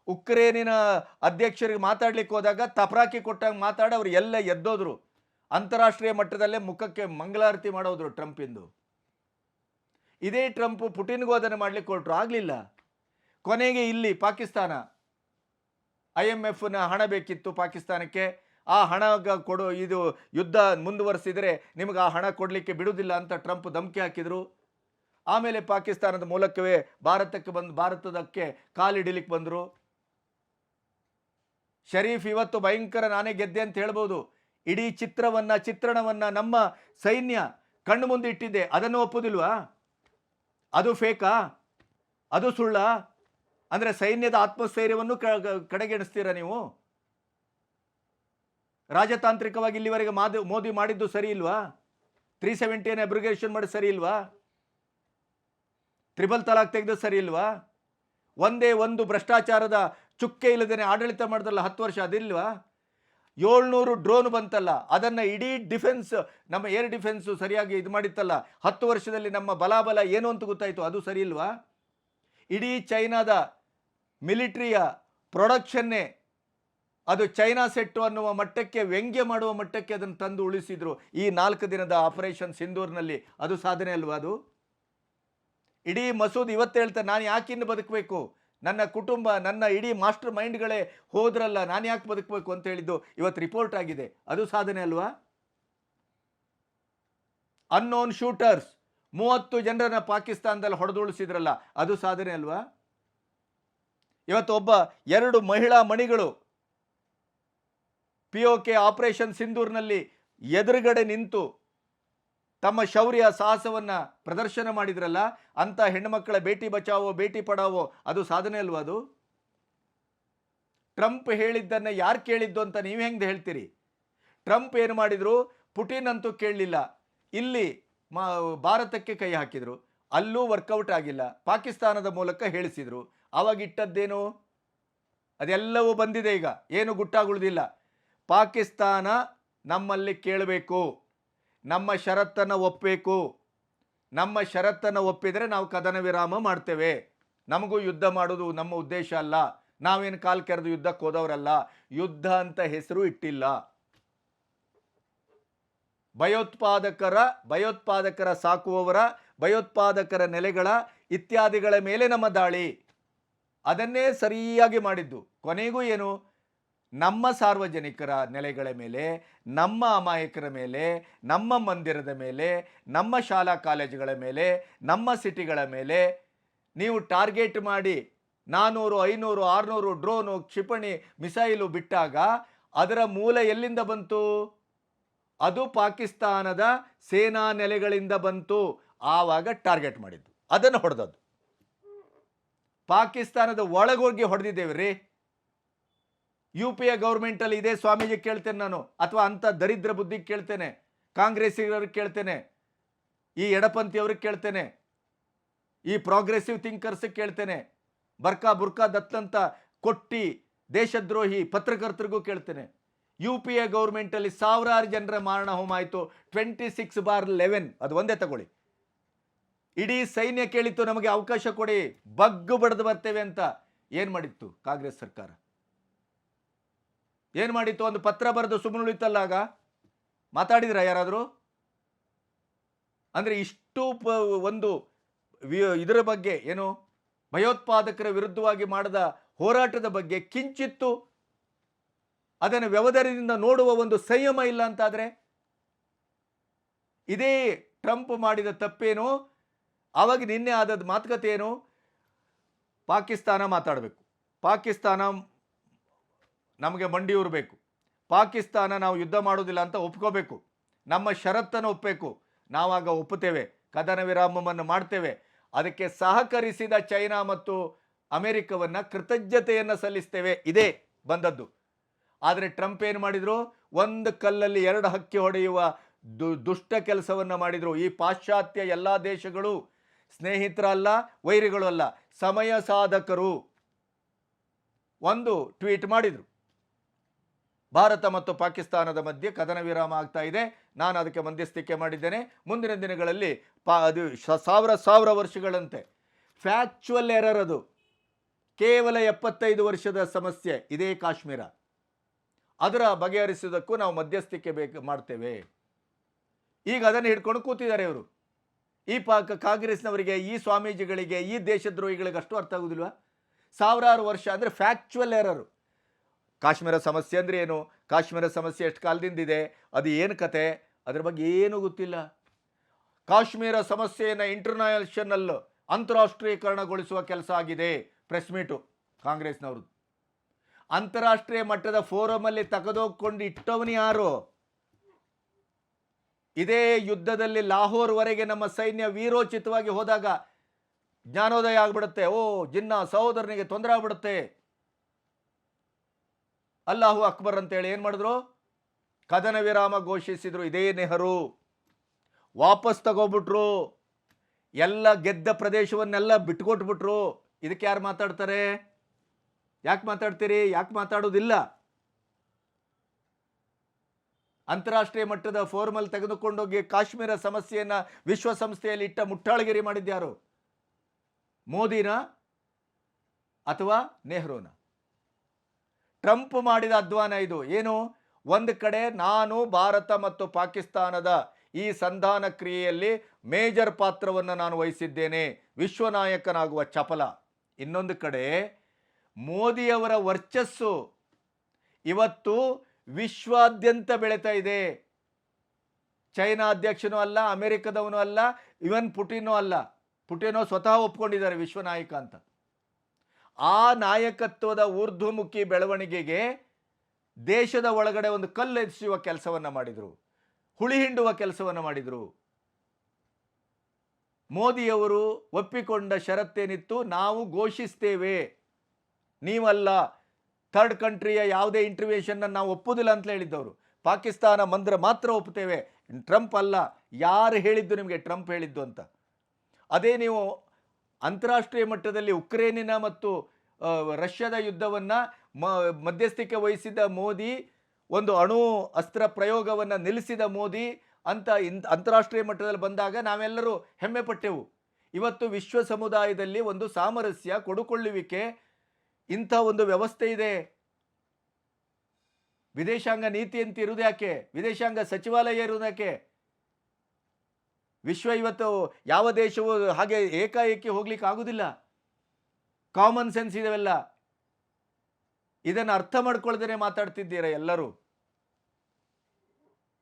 ಉಕ್ರೇನಿನ ಅಧ್ಯಕ್ಷರಿಗೆ ಮಾತಾಡ್ಲಿಕ್ಕೆ ಹೋದಾಗ ತಪರಾಕಿ ಕೊಟ್ಟಾಗ ಮಾತಾಡಿ ಅವರು ಎಲ್ಲ ಎದ್ದೋದ್ರು. ಅಂತಾರಾಷ್ಟ್ರೀಯ ಮಟ್ಟದಲ್ಲೇ ಮುಖಕ್ಕೆ ಮಂಗಳಾರತಿ ಮಾಡೋದ್ರು ಟ್ರಂಪಿಂದು ಇದೇ. ಟ್ರಂಪ್ ಪುಟಿನ್ ಅದನ್ನು ಮಾಡ್ಲಿಕ್ಕೆ ಹೊರಟ್ರು. ಆಗಲಿಲ್ಲ. ಕೊನೆಗೆ ಇಲ್ಲಿ ಪಾಕಿಸ್ತಾನ. ಐ ಎಂ ಎಫ್ನ ಹಣ ಬೇಕಿತ್ತು ಪಾಕಿಸ್ತಾನಕ್ಕೆ. ಆ ಹಣ ಕೊಡು, ಇದು ಯುದ್ಧ ಮುಂದುವರಿಸಿದರೆ ನಿಮಗೆ ಆ ಹಣ ಕೊಡಲಿಕ್ಕೆ ಬಿಡುವುದಿಲ್ಲ ಅಂತ ಟ್ರಂಪ್ ಧಮಕಿ ಹಾಕಿದರು. ಆಮೇಲೆ ಪಾಕಿಸ್ತಾನದ ಮೂಲಕವೇ ಭಾರತಕ್ಕೆ ಬಂದು, ಭಾರತದಕ್ಕೆ ಕಾಲಿಡಲಿಕ್ಕೆ ಬಂದರು. ಶರೀಫ್ ಇವತ್ತು ಭಯಂಕರ ನಾನೇ ಗೆದ್ದೆ ಅಂತ ಹೇಳ್ಬೋದು. ಇಡೀ ಚಿತ್ರವನ್ನು, ಚಿತ್ರಣವನ್ನು ನಮ್ಮ ಸೈನ್ಯ ಕಣ್ಣು ಮುಂದೆ ಇಟ್ಟಿದ್ದೆ. ಅದನ್ನು ಒಪ್ಪುದಿಲ್ವಾ? ಅದು ಫೇಕಾ? ಅದು ಸುಳ್ಳ? ಅಂದರೆ ಸೈನ್ಯದ ಆತ್ಮಸ್ಥೈರ್ಯವನ್ನು ಕ- ಕ- ನೀವು? ರಾಜತಾಂತ್ರಿಕವಾಗಿ ಇಲ್ಲಿವರೆಗೆ ಮಾದು, ಮೋದಿ ಮಾಡಿದ್ದು ಸರಿ ಇಲ್ವಾ? ತ್ರೀ ಸೆವೆಂಟಿಯನ್ನು ಅಬ್ರಿಗೇಷನ್ ಮಾಡಿ ಸರಿ ಇಲ್ವಾ? ತ್ರಿಬಲ್ ತಲಾಕ್ ತೆಗೆದು ಸರಿ ಇಲ್ವಾ? ಒಂದೇ ಒಂದು ಭ್ರಷ್ಟಾಚಾರದ ಚುಕ್ಕೆ ಇಲ್ಲದೇ ಆಡಳಿತ ಮಾಡಿದಲ್ಲ ಹತ್ತು ವರ್ಷ ಅದಿಲ್ವಾ? ಏಳ್ನೂರು ಡ್ರೋನ್ ಬಂತಲ್ಲ, ಅದನ್ನು ಇಡೀ ಡಿಫೆನ್ಸ್, ನಮ್ಮ ಏರ್ ಡಿಫೆನ್ಸು ಸರಿಯಾಗಿ ಇದು ಮಾಡಿತ್ತಲ್ಲ, ಹತ್ತು ವರ್ಷದಲ್ಲಿ ನಮ್ಮ ಬಲಾಬಲ ಏನು ಅಂತ ಗೊತ್ತಾಯಿತು, ಅದು ಸರಿ ಇಲ್ವಾ? ಇಡೀ ಚೈನಾದ ಮಿಲಿಟ್ರಿಯ ಪ್ರೊಡಕ್ಷನ್ನೇ ಅದು ಚೈನಾ ಸೆಟ್ಟು ಅನ್ನುವ ಮಟ್ಟಕ್ಕೆ, ವ್ಯಂಗ್ಯ ಮಾಡುವ ಮಟ್ಟಕ್ಕೆ ಅದನ್ನು ತಂದು ಉಳಿಸಿದ್ರು ಈ ನಾಲ್ಕು ದಿನದ ಆಪರೇಷನ್ ಸಿಂಧೂರ್ನಲ್ಲಿ. ಅದು ಸಾಧನೆ ಅಲ್ವಾ ಅದು? ಇಡೀ ಮಸೂದ್ ಇವತ್ತು ಹೇಳ್ತಾರೆ, ನಾನು ಯಾಕೆ ಇನ್ನು ಬದುಕಬೇಕು? ನನ್ನ ಕುಟುಂಬ, ನನ್ನ ಇಡೀ ಮಾಸ್ಟರ್ ಮೈಂಡ್ಗಳೇ ಹೋದ್ರಲ್ಲ, ನಾನು ಯಾಕೆ ಬದುಕಬೇಕು ಅಂತ ಹೇಳಿದ್ದು ಇವತ್ತು ರಿಪೋರ್ಟ್ ಆಗಿದೆ. ಅದು ಸಾಧನೆ ಅಲ್ವಾ? ಅನ್ನೋನ್ ಶೂಟರ್ಸ್ ಮೂವತ್ತು ಜನರನ್ನ ಪಾಕಿಸ್ತಾನದಲ್ಲಿ ಹೊಡೆದುಳಿಸಿದ್ರಲ್ಲ ಅದು ಸಾಧನೆ ಅಲ್ವಾ? ಇವತ್ತು ಒಬ್ಬ ಎರಡು ಮಹಿಳಾ ಮಣಿಗಳು ಪಿ ಒ ಕೆ ಆಪರೇಷನ್ ಸಿಂಧೂರ್ನಲ್ಲಿ ಎದುರುಗಡೆ ನಿಂತು ತಮ್ಮ ಶೌರ್ಯ ಸಾಹಸವನ್ನು ಪ್ರದರ್ಶನ ಮಾಡಿದ್ರಲ್ಲ, ಅಂತ ಹೆಣ್ಣುಮಕ್ಕಳ ಭೇಟಿ ಬಚಾವೋ ಭೇಟಿ ಪಡಾವೋ, ಅದು ಸಾಧನೆ ಅಲ್ವಾ ಅದು? ಟ್ರಂಪ್ ಹೇಳಿದ್ದನ್ನು ಯಾರು ಕೇಳಿದ್ದು ಅಂತ ನೀವು ಹೆಂಗೆ ಹೇಳ್ತೀರಿ? ಟ್ರಂಪ್ ಏನು ಮಾಡಿದ್ರು? ಪುಟಿನ್ ಅಂತೂ ಕೇಳಲಿಲ್ಲ. ಇಲ್ಲಿ ಮಾ, ಭಾರತಕ್ಕೆ ಕೈ ಹಾಕಿದರು. ಅಲ್ಲೂ ವರ್ಕೌಟ್ ಆಗಿಲ್ಲ. ಪಾಕಿಸ್ತಾನದ ಮೂಲಕ ಹೇಳಿಸಿದ್ರು. ಅವಾಗ ಇಟ್ಟದ್ದೇನು? ಅದೆಲ್ಲವೂ ಬಂದಿದೆ ಈಗ. ಏನು ಗುಟ್ಟಾಗುಳಿದಿಲ್ಲ. ಪಾಕಿಸ್ತಾನ ನಮ್ಮಲ್ಲಿ ಕೇಳಬೇಕು. ನಮ್ಮ ಷರತ್ತನ್ನು ಒಪ್ಪಬೇಕು ನಮ್ಮ ಷರತ್ತನ್ನು ಒಪ್ಪಿದರೆ ನಾವು ಕದನ ವಿರಾಮ ಮಾಡ್ತೇವೆ. ನಮಗೂ ಯುದ್ಧ ಮಾಡೋದು ನಮ್ಮ ಉದ್ದೇಶ ಅಲ್ಲ. ನಾವೇನು ಕಾಲು ಕೆರೆದು ಯುದ್ಧಕ್ಕೆ ಹೋದವರಲ್ಲ. ಯುದ್ಧ ಅಂತ ಹೆಸರು ಇಟ್ಟಿಲ್ಲ. ಭಯೋತ್ಪಾದಕರ ಭಯೋತ್ಪಾದಕರ ಸಾಕುವವರ, ಭಯೋತ್ಪಾದಕರ ನೆಲೆಗಳ ಇತ್ಯಾದಿಗಳ ಮೇಲೆ ನಮ್ಮ ದಾಳಿ. ಅದನ್ನೇ ಸರಿಯಾಗಿ ಮಾಡಿದ್ದು. ಕೊನೆಗೂ ಏನು? ನಮ್ಮ ಸಾರ್ವಜನಿಕರ ನೆಲೆಗಳ ಮೇಲೆ, ನಮ್ಮ ಅಮಾಯಕರ ಮೇಲೆ, ನಮ್ಮ ಮಂದಿರದ ಮೇಲೆ, ನಮ್ಮ ಶಾಲಾ ಕಾಲೇಜುಗಳ ಮೇಲೆ, ನಮ್ಮ ಸಿಟಿಗಳ ಮೇಲೆ ನೀವು ಟಾರ್ಗೆಟ್ ಮಾಡಿ ನಾನ್ನೂರು ಐನೂರು, ಆರುನೂರು ಡ್ರೋನು, ಕ್ಷಿಪಣಿ, ಮಿಸೈಲು ಬಿಟ್ಟಾಗ ಅದರ ಮೂಲ ಎಲ್ಲಿಂದ ಬಂತು? ಅದು ಪಾಕಿಸ್ತಾನದ ಸೇನಾ ನೆಲೆಗಳಿಂದ ಬಂತು. ಆವಾಗ ಟಾರ್ಗೆಟ್ ಮಾಡಿದ್ದು. ಅದನ್ನು ಹೊಡೆದದ್ದು. ಪಾಕಿಸ್ತಾನದ ಒಳಗೋಗಿ ಹೊಡೆದಿದ್ದೇವೆ ರೀ. ಯು ಪಿ ಎ ಗೌರ್ಮೆಂಟಲ್ಲಿ ಇದೇ, ಸ್ವಾಮೀಜಿ ಕೇಳ್ತೇನೆ ನಾನು. ಅಥವಾ ಅಂಥ ದರಿದ್ರ ಬುದ್ಧಿಗೆ ಕೇಳ್ತೇನೆ. ಕಾಂಗ್ರೆಸ್ಸಿಗರಿಗೆ ಕೇಳ್ತೇನೆ. ಈ ಎಡಪಂಥಿಯವ್ರಿಗೆ ಕೇಳ್ತೇನೆ. ಈ ಪ್ರೋಗ್ರೆಸಿವ್ ಥಿಂಕರ್ಸಿಗೆ ಕೇಳ್ತೇನೆ. ಬರ್ಕಾ ಬುರ್ಕಾ ದತ್ತಂತ ಕೊಟ್ಟಿ ದೇಶದ್ರೋಹಿ ಪತ್ರಕರ್ತರಿಗೂ ಕೇಳ್ತೇನೆ. ಯು ಪಿ ಎ ಗೌರ್ಮೆಂಟಲ್ಲಿ ಸಾವಿರಾರು ಜನರ ಮಾರಣ ಹೋಮ ಆಯಿತು. Twenty six bar eleven. ಅದು ಒಂದೇ ತಗೊಳ್ಳಿ. ಇಡೀ ಸೈನ್ಯ ಕೇಳಿತ್ತು, ನಮಗೆ ಅವಕಾಶ ಕೊಡಿ. ಬಗ್ಗು ಬಡ್ದು ಬರ್ತೇವೆ ಅಂತ. ಏನು ಮಾಡಿತ್ತು ಕಾಂಗ್ರೆಸ್ ಸರ್ಕಾರ? ಏನು ಮಾಡಿತ್ತು? ಒಂದು ಪತ್ರ ಬರೆದು ಸುಮ್ಮನುಳಿತಲ್ಲಾಗ? ಮಾತಾಡಿದ್ರ ಯಾರಾದರೂ? ಅಂದರೆ ಇಷ್ಟು ಪ, ಒಂದು ಇದರ ಬಗ್ಗೆ ಏನು? ಭಯೋತ್ಪಾದಕರ ವಿರುದ್ಧವಾಗಿ ಮಾಡಿದ ಹೋರಾಟದ ಬಗ್ಗೆ ಕಿಂಚಿತ್ತು ಅದನ್ನು ವ್ಯವಧಾನದಿಂದ ನೋಡುವ ಒಂದು ಸಂಯಮ ಇಲ್ಲ ಅಂತಾದರೆ? ಇದೇ ಟ್ರಂಪ್ ಮಾಡಿದ ತಪ್ಪೇನು? ಆವಾಗ ನಿನ್ನೆ ಆದದ್ದು ಮಾತುಕತೆ ಏನು? ಪಾಕಿಸ್ತಾನ ಮಾತಾಡಬೇಕು. ಪಾಕಿಸ್ತಾನ ನಮಗೆ ಮಂಡಿಯೂರು ಬೇಕು ಪಾಕಿಸ್ತಾನ ನಾವು ಯುದ್ಧ ಮಾಡೋದಿಲ್ಲ ಅಂತ ಒಪ್ಕೋಬೇಕು. ನಮ್ಮ ಷರತ್ತನ್ನು ಒಪ್ಪಬೇಕು ನಾವಾಗ ಒಪ್ಪುತ್ತೇವೆ. ಕದನ ವಿರಾಮವನ್ನು ಮಾಡ್ತೇವೆ. ಅದಕ್ಕೆ ಸಹಕರಿಸಿದ ಚೈನಾ ಮತ್ತು ಅಮೆರಿಕವನ್ನು ಕೃತಜ್ಞತೆಯನ್ನು ಸಲ್ಲಿಸ್ತೇವೆ. ಇದೇ ಬಂದದ್ದು. ಆದರೆ ಟ್ರಂಪ್ ಏನು ಮಾಡಿದರು? ಒಂದು ಕಲ್ಲಲ್ಲಿ ಎರಡು ಹಕ್ಕಿ ಹೊಡೆಯುವ ದು, ದುಷ್ಟ ಕೆಲಸವನ್ನು ಮಾಡಿದರು. ಈ ಪಾಶ್ಚಾತ್ಯ ಎಲ್ಲ ದೇಶಗಳು ಸ್ನೇಹಿತರಲ್ಲ ವೈರಿಗಳು ಅಲ್ಲ ಸಮಯ ಸಾಧಕರು. ಒಂದು ಟ್ವೀಟ್ ಮಾಡಿದರು. ಭಾರತ ಮತ್ತು ಪಾಕಿಸ್ತಾನದ ಮಧ್ಯೆ ಕದನ ವಿರಾಮ ಆಗ್ತಾ ಇದೆ. ನಾನು ಅದಕ್ಕೆ ಮಧ್ಯಸ್ಥಿಕೆ ಮಾಡಿದ್ದೇನೆ. ಮುಂದಿನ ದಿನಗಳಲ್ಲಿ ಪಾ, ಅದು ಸಾವಿರ ಸಾವಿರ ವರ್ಷಗಳಂತೆ. ಫ್ಯಾಕ್ಚುವಲ್ ಎರರ್ ಅದು. ಕೇವಲ ಎಪ್ಪತ್ತೈದು ವರ್ಷದ ಸಮಸ್ಯೆ. ಇದೇ ಕಾಶ್ಮೀರ. ಅದರ ಬಗೆಹರಿಸುವುದಕ್ಕೂ ನಾವು ಮಧ್ಯಸ್ಥಿಕೆ ಬೇಕು, ಮಾಡ್ತೇವೆ. ಈಗ ಅದನ್ನು ಹಿಡ್ಕೊಂಡು ಕೂತಿದ್ದಾರೆ ಇವರು. ಈ ಪಾಕ ಕಾಂಗ್ರೆಸ್ನವರಿಗೆ, ಈ ಸ್ವಾಮೀಜಿಗಳಿಗೆ, ಈ ದೇಶದ್ರೋಹಿಗಳಿಗೆ ಅಷ್ಟು ಅರ್ಥ ಆಗೋದಿಲ್ವಾ? ಸಾವಿರಾರು ವರ್ಷ ಅಂದರೆ ಫ್ಯಾಕ್ಚುವಲ್ ಎರರು ಕಾಶ್ಮೀರ ಸಮಸ್ಯೆ ಅಂದರೆ ಏನು? ಕಾಶ್ಮೀರ ಸಮಸ್ಯೆ ಎಷ್ಟು ಕಾಲದಿಂದಿದೆ? ಅದು ಏನು ಕತೆ? ಅದ್ರ ಬಗ್ಗೆ ಏನೂ ಗೊತ್ತಿಲ್ಲ. ಕಾಶ್ಮೀರ ಸಮಸ್ಯೆಯನ್ನು ಇಂಟರ್ನ್ಯಾಷನಲ್ ಅಂತಾರಾಷ್ಟ್ರೀಕರಣಗೊಳಿಸುವ ಕೆಲಸ ಆಗಿದೆ. ಪ್ರೆಸ್ ಮೀಟು ಕಾಂಗ್ರೆಸ್ನವ್ರದ್ದು. ಅಂತಾರಾಷ್ಟ್ರೀಯ ಮಟ್ಟದ ಫೋರಮಲ್ಲಿ ತೆಗೆದೋಗ್ಕೊಂಡು ಇಟ್ಟವನು ಯಾರು? ಇದೇ ಯುದ್ಧದಲ್ಲಿ ಲಾಹೋರ್ವರೆಗೆ ನಮ್ಮ ಸೈನ್ಯ ವೀರೋಚಿತವಾಗಿ ಹೋದಾಗ ಜ್ಞಾನೋದಯ ಆಗ್ಬಿಡುತ್ತೆ. ಓ, ಜಿನ್ನ ಸಹೋದರನಿಗೆ ತೊಂದರೆ ಆಗ್ಬಿಡುತ್ತೆ. ಅಲ್ಲಾಹು ಅಕ್ಬರ್ ಅಂತೇಳಿ ಏನು ಮಾಡಿದ್ರು? ಕದನ ವಿರಾಮ ಘೋಷಿಸಿದ್ರು, ಇದೇ ನೆಹರು. ವಾಪಸ್ ತಗೋಬಿಟ್ರು. ಎಲ್ಲ ಗೆದ್ದ ಪ್ರದೇಶವನ್ನೆಲ್ಲ ಬಿಟ್ಕೊಟ್ಬಿಟ್ರು. ಇದಕ್ಕೆ ಯಾರು ಮಾತಾಡ್ತಾರೆ? ಯಾಕೆ ಮಾತಾಡ್ತೀರಿ? ಯಾಕೆ ಮಾತಾಡೋದಿಲ್ಲ? ಅಂತಾರಾಷ್ಟ್ರೀಯ ಮಟ್ಟದ ಫೋರ್ಮಲ್ ತೆಗೆದುಕೊಂಡೋಗಿ ಕಾಶ್ಮೀರ ಸಮಸ್ಯೆಯನ್ನ ವಿಶ್ವಸಂಸ್ಥೆಯಲ್ಲಿ ಇಟ್ಟ ಮುಟ್ಟಾಳಗಿರಿ ಮಾಡಿದ್ಯಾರು? ಮೋದಿನ ಅಥವಾ ನೆಹರೂನ? ಟ್ರಂಪ್ ಮಾಡಿದ ಅಧ್ವಾನ ಇದು. ಏನು? ಒಂದು ಕಡೆ ನಾನು, ಭಾರತ ಮತ್ತು ಪಾಕಿಸ್ತಾನದ ಈ ಸಂಧಾನ ಕ್ರಿಯೆಯಲ್ಲಿ ಮೇಜರ್ ಪಾತ್ರವನ್ನು ನಾನು ವಹಿಸಿದ್ದೇನೆ. ವಿಶ್ವನಾಯಕನಾಗುವ ಚಪಲ. ಇನ್ನೊಂದು ಕಡೆ ಮೋದಿಯವರ ವರ್ಚಸ್ಸು ಇವತ್ತು ವಿಶ್ವಾದ್ಯಂತ ಬೆಳೀತಾ ಇದೆ. ಚೈನಾ ಅಧ್ಯಕ್ಷನೂ ಅಲ್ಲ, ಅಮೆರಿಕದವನು ಅಲ್ಲ, ಇವನ್ ಪುಟಿನೂ ಅಲ್ಲ. ಪುಟಿನೋ ಸ್ವತಃ ಒಪ್ಕೊಂಡಿದ್ದಾರೆ ವಿಶ್ವನಾಯಕ ಅಂತ. ಆ ನಾಯಕತ್ವದ ಊರ್ಧ್ವಮುಖಿ ಬೆಳವಣಿಗೆಗೆ ದೇಶದ ಒಳಗಡೆ ಒಂದು ಕಲ್ಲು ಎಸೆಯುವ ಕೆಲಸವನ್ನು ಮಾಡಿದರು, ಹುಳಿ ಹಿಂಡುವ ಕೆಲಸವನ್ನು ಮಾಡಿದರು. ಮೋದಿಯವರು ಒಪ್ಪಿಕೊಂಡ ಷರತ್ತೇನಿತ್ತು? ನಾವು ಘೋಷಿಸ್ತೇವೆ. ನೀವಲ್ಲ, ಥರ್ಡ್ ಕಂಟ್ರಿಯ ಯಾವುದೇ ಇಂಟರ್ವ್ಯೂಷನ್ನ ನಾವು ಒಪ್ಪುವುದಿಲ್ಲ ಅಂತ ಹೇಳಿದ್ದವರು. ಪಾಕಿಸ್ತಾನ ಮಂದ್ರ ಮಾತ್ರ ಒಪ್ಪುತ್ತೇವೆ ಟ್ರಂಪ್ ಅಲ್ಲ, ಯಾರು ಹೇಳಿದ್ದು ನಿಮಗೆ ಟ್ರಂಪ್ ಹೇಳಿದ್ದು ಅಂತ. ಅದೇ ನೀವು ಅಂತಾರಾಷ್ಟ್ರೀಯ ಮಟ್ಟದಲ್ಲಿ ಉಕ್ರೇನಿನ ಮತ್ತು ರಷ್ಯಾದ ಯುದ್ಧವನ್ನು ಮಧ್ಯಸ್ಥಿಕೆ ವಹಿಸಿದ ಮೋದಿ, ಒಂದು ಅಣು ಅಸ್ತ್ರ ಪ್ರಯೋಗವನ್ನು ನಿಲ್ಲಿಸಿದ ಮೋದಿ ಅಂತ ಇನ್ ಅಂತಾರಾಷ್ಟ್ರೀಯ ಮಟ್ಟದಲ್ಲಿ ಬಂದಾಗ ನಾವೆಲ್ಲರೂ ಹೆಮ್ಮೆ ಪಟ್ಟೆವು. ಇವತ್ತು ವಿಶ್ವ ಸಮುದಾಯದಲ್ಲಿ ಒಂದು ಸಾಮರಸ್ಯ, ಕೊಡುಕೊಳ್ಳುವಿಕೆ, ಇಂಥ ಒಂದು ವ್ಯವಸ್ಥೆ ಇದೆ. ವಿದೇಶಾಂಗ ನೀತಿ ಅಂತ ಇರುವುದು ಯಾಕೆ? ವಿದೇಶಾಂಗ ಸಚಿವಾಲಯ ಇರುವುದು ಯಾಕೆ? ವಿಶ್ವ ಇವತ್ತು ಯಾವ ದೇಶವು ಹಾಗೆ ಏಕಾಏಕಿ ಹೋಗ್ಲಿಕ್ಕೆ ಆಗುದಿಲ್ಲ. ಕಾಮನ್ ಸೆನ್ಸ್ ಇದಾವೆಲ್ಲ. ಇದನ್ನು ಅರ್ಥ ಮಾಡ್ಕೊಳ್ದೇನೆ ಮಾತಾಡ್ತಿದ್ದೀರಾ ಎಲ್ಲರೂ?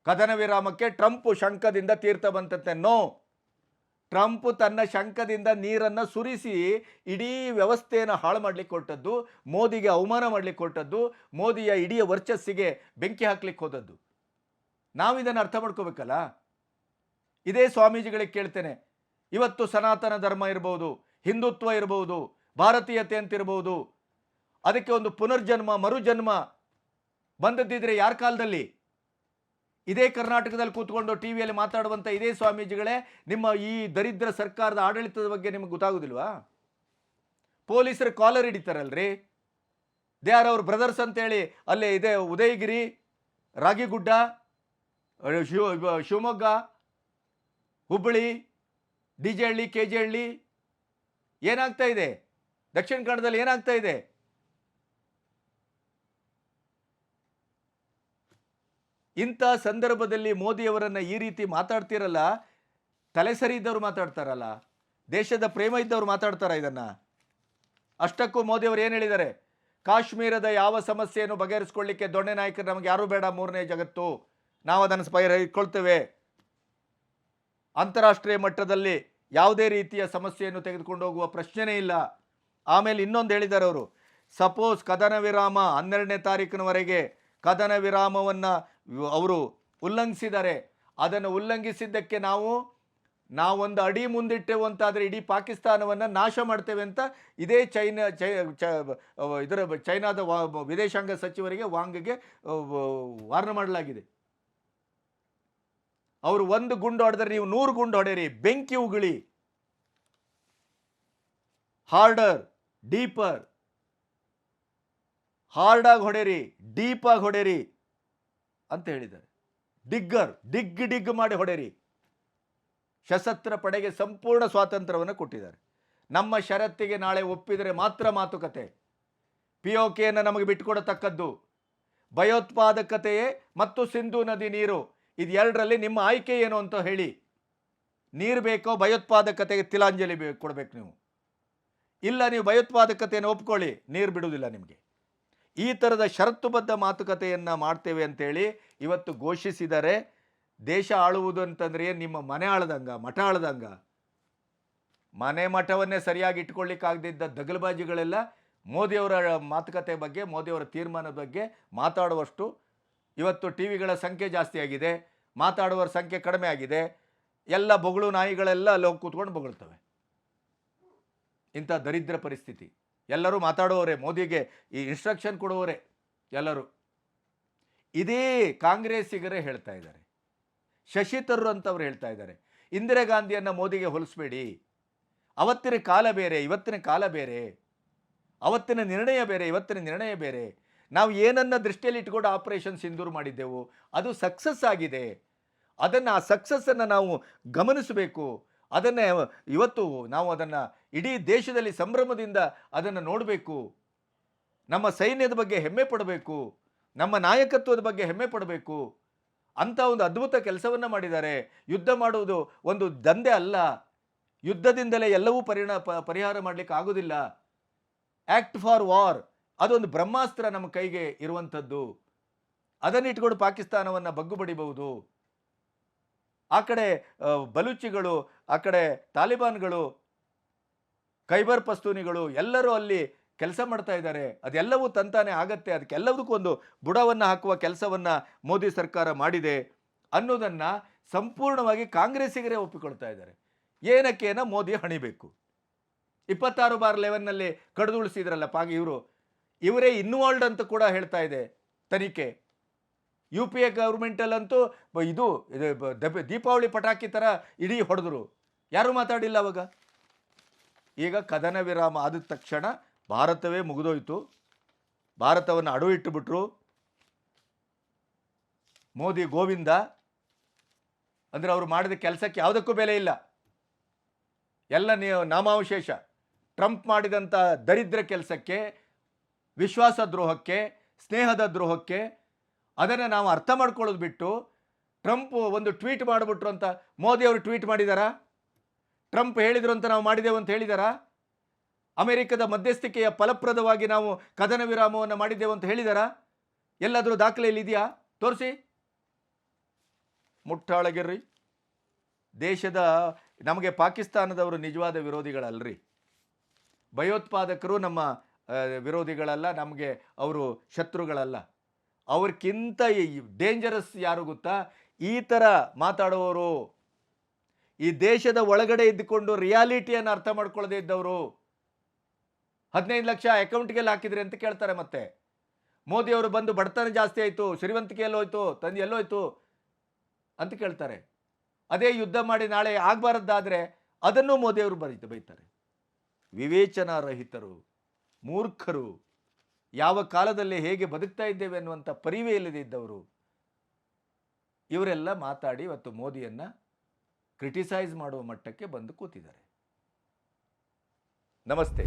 ಕದನ ವಿರಾಮಕ್ಕೆ ಟ್ರಂಪ್ ಶಂಕದಿಂದ ತೀರ್ಥ ಬಂತಂತೆ. ನೋ. ಟ್ರಂಪ್ ತನ್ನ ಶಂಕದಿಂದ ನೀರನ್ನು ಸುರಿಸಿ ಇಡೀ ವ್ಯವಸ್ಥೆಯನ್ನು ಹಾಳು ಮಾಡಲಿಕ್ಕೆ ಕೊಟ್ಟದ್ದು ಮೋದಿಗೆ ಅವಮಾನ ಮಾಡಲಿಕ್ಕೆ ಕೊಟ್ಟದ್ದು ಮೋದಿಯ ಇಡೀ ವರ್ಚಸ್ಸಿಗೆ ಬೆಂಕಿ ಹಾಕ್ಲಿಕ್ಕೆ ಹೋದದ್ದು. ನಾವು ಇದನ್ನು ಅರ್ಥ ಮಾಡ್ಕೋಬೇಕಲ್ಲ? ಇದೇ ಸ್ವಾಮೀಜಿಗಳಿಗೆ ಕೇಳ್ತೇನೆ. ಇವತ್ತು ಸನಾತನ ಧರ್ಮ ಇರ್ಬೋದು, ಹಿಂದುತ್ವ ಇರ್ಬೋದು, ಭಾರತೀಯತೆ ಅಂತ ಇರ್ಬೋದು, ಅದಕ್ಕೆ ಒಂದು ಪುನರ್ಜನ್ಮ, ಮರುಜನ್ಮ ಬಂದದ್ದಿದ್ರೆ ಯಾರ ಕಾಲದಲ್ಲಿ? ಇದೇ ಕರ್ನಾಟಕದಲ್ಲಿ ಕೂತ್ಕೊಂಡು ಟಿ ವಿಯಲ್ಲಿ ಮಾತಾಡುವಂಥ ಇದೇ ಸ್ವಾಮೀಜಿಗಳೇ, ನಿಮ್ಮ ಈ ದರಿದ್ರ ಸರ್ಕಾರದ ಆಡಳಿತದ ಬಗ್ಗೆ ನಿಮಗೆ ಗೊತ್ತಾಗೋದಿಲ್ವಾ? ಪೊಲೀಸರು ಕಾಲರ್ ಹಿಡಿತಾರಲ್ರಿ. ದೇ ಆರ್ ಅವ್ರ ಬ್ರದರ್ಸ್ ಅಂತೇಳಿ ಅಲ್ಲೇ ಇದೆ Udayagiri, Ragigudda Shivamogga Hubballi, D J Halli, K J Halli, ಏನಾಗ್ತಾ ಇದೆ? ದಕ್ಷಿಣ ಕನ್ನಡದಲ್ಲಿ ಏನಾಗ್ತಾ ಇದೆ? ಇಂಥ ಸಂದರ್ಭದಲ್ಲಿ ಮೋದಿಯವರನ್ನು ಈ ರೀತಿ ಮಾತಾಡ್ತಿರಲ್ಲ, ತಲೆ ಸರಿ ಇದ್ದವ್ರು ಮಾತಾಡ್ತಾರಲ್ಲ, ದೇಶದ ಪ್ರೇಮ ಇದ್ದವ್ರು ಮಾತಾಡ್ತಾರ ಇದನ್ನು? ಅಷ್ಟಕ್ಕೂ ಮೋದಿಯವರು ಏನು ಹೇಳಿದ್ದಾರೆ? ಕಾಶ್ಮೀರದ ಯಾವ ಸಮಸ್ಯೆಯನ್ನು ಬಗೆಹರಿಸ್ಕೊಳ್ಳಿಕ್ಕೆ ದೊಣ್ಣೆ ನಾಯಕರು ನಮಗೆ ಯಾರೂ ಬೇಡ, ಮೂರನೇ ಜಗತ್ತು. ನಾವು ಅದನ್ನು ಪರಿಹರಿಸ್ಕೊಳ್ತೇವೆ ಅಂತಾರಾಷ್ಟ್ರೀಯ ಮಟ್ಟದಲ್ಲಿ ಯಾವುದೇ ರೀತಿಯ ಸಮಸ್ಯೆಯನ್ನು ತೆಗೆದುಕೊಂಡು ಹೋಗುವ ಪ್ರಶ್ನೆನೇ ಇಲ್ಲ. ಆಮೇಲೆ ಇನ್ನೊಂದು ಹೇಳಿದ್ದಾರೆ ಅವರು ಸಪೋಸ್ ಕದನ ವಿರಾಮ ಹನ್ನೆರಡನೇ ತಾರೀಕಿನವರೆಗೆ ಕದನ ವಿರಾಮವನ್ನು ಅವರು ಉಲ್ಲಂಘಿಸಿದ್ದಾರೆ. ಅದನ್ನು ಉಲ್ಲಂಘಿಸಿದ್ದಕ್ಕೆ ನಾವು, ನಾವೊಂದು ಅಡಿ ಮುಂದಿಟ್ಟೆವು ಅಂತಾದರೆ ಇಡೀ ಪಾಕಿಸ್ತಾನವನ್ನು ನಾಶ ಮಾಡ್ತೇವೆ ಅಂತ ಇದೇ ಚೈನಾ, ಚೈ ಇದರ, ಚೈನಾದ ವಿದೇಶಾಂಗ ಸಚಿವರಿಗೆ ವಾಂಗ್ಗೆ ವಾರ್ನ ಮಾಡಲಾಗಿದೆ. ಅವರು ಒಂದು ಗುಂಡು ಹೊಡೆದ್ರೆ ನೀವು ನೂರು ಗುಂಡು ಹೊಡೆಯಿರಿ. ಬೆಂಕಿ ಉಗುಳಿ. Order deeper ಹಾರ್ಡಾಗಿ ಹೊಡೆಯಿರಿ. ಡೀಪಾಗಿ ಹೊಡೆಯಿರಿ ಅಂತ ಹೇಳಿದ್ದಾರೆ. ಡಿಗ್ಗರ್ ಡಿಗ್ ಡಿಗ್ ಮಾಡಿ ಹೊಡೆಯಿರಿ. ಸಶಸ್ತ್ರ ಪಡೆಗೆ ಸಂಪೂರ್ಣ ಸ್ವಾತಂತ್ರ್ಯವನ್ನು ಕೊಟ್ಟಿದ್ದಾರೆ. ನಮ್ಮ ಷರತ್ತಿಗೆ ನಾಳೆ ಒಪ್ಪಿದರೆ ಮಾತ್ರ ಮಾತುಕತೆ. ಪಿ ಒ ಕೆಯನ್ನು ನಮಗೆ ಬಿಟ್ಟುಕೊಡತಕ್ಕದ್ದು ಭಯೋತ್ಪಾದಕತೆಯೇ ಮತ್ತು ಸಿಂಧು ನದಿ ನೀರು. ಇದು ಎರಡರಲ್ಲಿ ನಿಮ್ಮ ಆಯ್ಕೆ ಏನು ಅಂತ ಹೇಳಿ ನೀರು ಬೇಕೋ ಭಯೋತ್ಪಾದಕತೆಗೆ ತಿಲಾಂಜಲಿ ಬೇಕು ಕೊಡಬೇಕು ನೀವು. ಇಲ್ಲ ನೀವು ಭಯೋತ್ಪಾದಕತೆಯನ್ನು ಒಪ್ಕೊಳ್ಳಿ, ನೀರು ಬಿಡುವುದಿಲ್ಲ ನಿಮಗೆ. ಈ ಥರದ ಷರತ್ತುಬದ್ಧ ಮಾತುಕತೆಯನ್ನು ಮಾಡ್ತೇವೆ ಅಂತೇಳಿ ಇವತ್ತು ಘೋಷಿಸಿದರೆ ದೇಶ ಆಳುವುದು ಅಂತಂದರೆ ಏನು ನಿಮ್ಮ ಮನೆ ಆಳ್ದಂಗ, ಮಠ ಆಳ್ದಂಗ? ಮನೆ ಮಠವನ್ನೇ ಸರಿಯಾಗಿ ಇಟ್ಕೊಳ್ಳಿಕ್ಕಾಗದಿದ್ದ ದಗಲ್ಬಾಜಿಗಳೆಲ್ಲ ಮೋದಿಯವರ ಮಾತುಕತೆ ಬಗ್ಗೆ, ಮೋದಿಯವರ ತೀರ್ಮಾನದ ಬಗ್ಗೆ ಮಾತಾಡುವಷ್ಟು ಇವತ್ತು ಟಿ ವಿಗಳ ಸಂಖ್ಯೆ ಜಾಸ್ತಿ ಆಗಿದೆ, ಮಾತಾಡುವವರ ಸಂಖ್ಯೆ ಕಡಿಮೆ ಆಗಿದೆ, ಎಲ್ಲ ಬೊಗಳು ನಾಯಿಗಳೆಲ್ಲ ಅಲ್ಲಿ ಹೋಗಿ ಕೂತ್ಕೊಂಡು ಬೊಗಳ್ತವೆ. ಇಂಥ ದರಿದ್ರ ಪರಿಸ್ಥಿತಿ. ಎಲ್ಲರೂ ಮಾತಾಡುವವರೇ, ಮೋದಿಗೆ ಈ ಇನ್ಸ್ಟ್ರಕ್ಷನ್ ಕೊಡುವವರೇ, ಎಲ್ಲರೂ. ಇದೇ ಕಾಂಗ್ರೆಸ್ಸಿಗರೇ ಹೇಳ್ತಾ ಇದ್ದಾರೆ. ಶಶಿ ತರೂರ್ ಅಂತವ್ರು ಹೇಳ್ತಾ ಇದ್ದಾರೆ. ಇಂದಿರಾ ಗಾಂಧಿಯನ್ನು ಮೋದಿಗೆ ಹೊಲಿಸ್ಬೇಡಿ. ಅವತ್ತಿನ ಕಾಲ ಬೇರೆ, ಇವತ್ತಿನ ಕಾಲ ಬೇರೆ. ಅವತ್ತಿನ ನಿರ್ಣಯ ಬೇರೆ, ಇವತ್ತಿನ ನಿರ್ಣಯ ಬೇರೆ. ನಾವು ಏನನ್ನ ದೃಷ್ಟಿಯಲ್ಲಿ ಇಟ್ಕೊಂಡು ಆಪರೇಷನ್ ಸಿಂಧೂರ್ ಮಾಡಿದ್ದೆವು, ಅದು ಸಕ್ಸಸ್ ಆಗಿದೆ. ಅದನ್ನು ಆ ಸಕ್ಸಸ್ಸನ್ನು ನಾವು ಗಮನಿಸಬೇಕು. ಅದನ್ನೇ ಇವತ್ತು ನಾವು ಅದನ್ನು ಇಡೀ ದೇಶದಲ್ಲಿ ಸಂಭ್ರಮದಿಂದ ಅದನ್ನು ನೋಡಬೇಕು. ನಮ್ಮ ಸೈನ್ಯದ ಬಗ್ಗೆ ಹೆಮ್ಮೆ ಪಡಬೇಕು. ನಮ್ಮ ನಾಯಕತ್ವದ ಬಗ್ಗೆ ಹೆಮ್ಮೆ ಪಡಬೇಕು. ಅಂಥ ಒಂದು ಅದ್ಭುತ ಕೆಲಸವನ್ನು ಮಾಡಿದ್ದಾರೆ. ಯುದ್ಧ ಮಾಡುವುದು ಒಂದು ದಂಧೆ ಅಲ್ಲ. ಯುದ್ಧದಿಂದಲೇ ಎಲ್ಲವೂ ಪರಿಣ ಪರಿಹಾರ ಮಾಡಲಿಕ್ಕೆ ಆಗೋದಿಲ್ಲ. ಆ್ಯಕ್ಟ್ ಫಾರ್ ವಾರ್ ಅದೊಂದು ಬ್ರಹ್ಮಾಸ್ತ್ರ ನಮ್ಮ ಕೈಗೆ ಇರುವಂಥದ್ದು. ಅದನ್ನು ಇಟ್ಕೊಂಡು ಪಾಕಿಸ್ತಾನವನ್ನು ಬಗ್ಗು ಬಡಿಬಹುದು. ಆ ಕಡೆ ಬಲೂಚಿಗಳು, ಆ ಕಡೆ ತಾಲಿಬಾನ್ಗಳು, ಖೈಬರ್ ಪಸ್ತೂನಿಗಳು ಎಲ್ಲರೂ ಅಲ್ಲಿ ಕೆಲಸ ಮಾಡ್ತಾ ಇದ್ದಾರೆ. ಅದೆಲ್ಲವೂ ತಂತಾನೆ ಆಗತ್ತೆ. ಅದಕ್ಕೆಲ್ಲದಕ್ಕೂ ಒಂದು ಬುಡವನ್ನು ಹಾಕುವ ಕೆಲಸವನ್ನು ಮೋದಿ ಸರ್ಕಾರ ಮಾಡಿದೆ ಅನ್ನೋದನ್ನು ಸಂಪೂರ್ಣವಾಗಿ ಕಾಂಗ್ರೆಸ್ಸಿಗರೇ ಒಪ್ಪಿಕೊಳ್ತಾ ಇದ್ದಾರೆ. ಏನಕ್ಕೇನ ಮೋದಿ ಹಣಿಬೇಕು. ಇಪ್ಪತ್ತಾರು ಬಾರ್ ಲೆವೆನ್ನಲ್ಲಿ ಕಡಿದುಳಿಸಿದ್ರಲ್ಲ ಪಾಗಿ ಇವರು. ಇವರೇ ಇನ್ವಾಲ್ಡ್ ಅಂತ ಕೂಡ ಹೇಳ್ತಾ ಇದೆ ತನಿಖೆ. ಯು ಪಿ ಎ ಗೌರ್ಮೆಂಟಲ್ಲಂತೂ ಇದು ದೀಪಾವಳಿ ಪಟಾಕಿ ಥರ ಇಡೀ ಹೊಡೆದ್ರು. ಯಾರೂ ಮಾತಾಡಿಲ್ಲ ಅವಾಗ. ಈಗ ಕದನ ವಿರಾಮ ಆದ ತಕ್ಷಣ ಭಾರತವೇ ಮುಗಿದೋಯ್ತು. ಭಾರತವನ್ನು ಅಡು ಇಟ್ಟುಬಿಟ್ರು. ಮೋದಿ ಗೋವಿಂದ. ಅಂದರೆ ಅವರು ಮಾಡಿದ ಕೆಲಸಕ್ಕೆ ಯಾವುದಕ್ಕೂ ಬೆಲೆ ಇಲ್ಲ. ಎಲ್ಲ ನಾಮಾವಶೇಷ. ಟ್ರಂಪ್ ಮಾಡಿದಂಥ ದರಿದ್ರ ಕೆಲಸಕ್ಕೆ ವಿಶ್ವಾಸ ದ್ರೋಹಕ್ಕೆ ಸ್ನೇಹದ ದ್ರೋಹಕ್ಕೆ, ಅದನ್ನು ನಾವು ಅರ್ಥ ಮಾಡ್ಕೊಳ್ಳೋದು ಬಿಟ್ಟು ಟ್ರಂಪ್ ಒಂದು ಟ್ವೀಟ್ ಮಾಡಿಬಿಟ್ರು ಅಂತ ಮೋದಿ ಅವರು ಟ್ವೀಟ್ ಮಾಡಿದಾರಾ? ಟ್ರಂಪ್ ಹೇಳಿದ್ರು ಅಂತ ನಾವು ಮಾಡಿದೆವು ಅಂತ ಹೇಳಿದಾರಾ? ಅಮೆರಿಕದ ಮಧ್ಯಸ್ಥಿಕೆಯ ಫಲಪ್ರದವಾಗಿ ನಾವು ಕದನ ವಿರಾಮವನ್ನು ಮಾಡಿದ್ದೇವೆ ಅಂತ ಹೇಳಿದಾರಾ? ಎಲ್ಲಾದರೂ ದಾಖಲೆಯಲ್ಲಿ ಇದೆಯಾ? ತೋರಿಸಿ. ಮುಟ್ಟಾಳಗಿರ್ರಿ. ದೇಶದ, ನಮಗೆ ಪಾಕಿಸ್ತಾನದವರು ನಿಜವಾದ ವಿರೋಧಿಗಳಲ್ರಿ. ಭಯೋತ್ಪಾದಕರು ನಮ್ಮ ವಿರೋಧಿಗಳಲ್ಲ ನಮಗೆ ಅವರು ಶತ್ರುಗಳಲ್ಲ. ಅವ್ರಕ್ಕಿಂತ ಡೇಂಜರಸ್ ಯಾರು ಗೊತ್ತಾ? ಈ ಥರ ಮಾತಾಡುವವರು ಈ ದೇಶದ ಒಳಗಡೆ ಇದ್ದುಕೊಂಡು ರಿಯಾಲಿಟಿಯನ್ನು ಅರ್ಥ ಮಾಡ್ಕೊಳ್ಳದೇ ಇದ್ದವರು. ಹದಿನೈದು ಲಕ್ಷ ಅಕೌಂಟ್ಗೆಲ್ಲ ಹಾಕಿದ್ರಿ ಅಂತ ಕೇಳ್ತಾರೆ ಮತ್ತೆ. ಮೋದಿ ಅವರು ಬಂದು ಬಡತನ ಜಾಸ್ತಿ ಆಯಿತು ಶ್ರೀವಂತಿಕೆ ಎಲ್ಲೋಯ್ತು ತಂದು ಎಲ್ಲೋಯ್ತು ಅಂತ ಕೇಳ್ತಾರೆ. ಅದೇ ಯುದ್ಧ ಮಾಡಿ ನಾಳೆ ಆಗಬಾರದ್ದಾದರೆ ಅದನ್ನು ಮೋದಿಯವರು ಬರೀತ ಬೈತಾರೆ. ವಿವೇಚನಾರಹಿತರು. ಮೂರ್ಖರು. ಯಾವ ಕಾಲದಲ್ಲಿ ಹೇಗೆ ಬದುಕ್ತಾ ಇದ್ದೇವೆ ಅನ್ನುವಂಥ ಪರಿವೇ ಇಲ್ಲದೆ ಇದ್ದವರು. ಇವರೆಲ್ಲ ಮಾತಾಡಿ ಇವತ್ತು ಮೋದಿಯನ್ನು ಕ್ರಿಟಿಸೈಸ್ ಮಾಡುವ ಮಟ್ಟಕ್ಕೆ ಬಂದು ಕೂತಿದ್ದಾರೆ. ನಮಸ್ತೆ.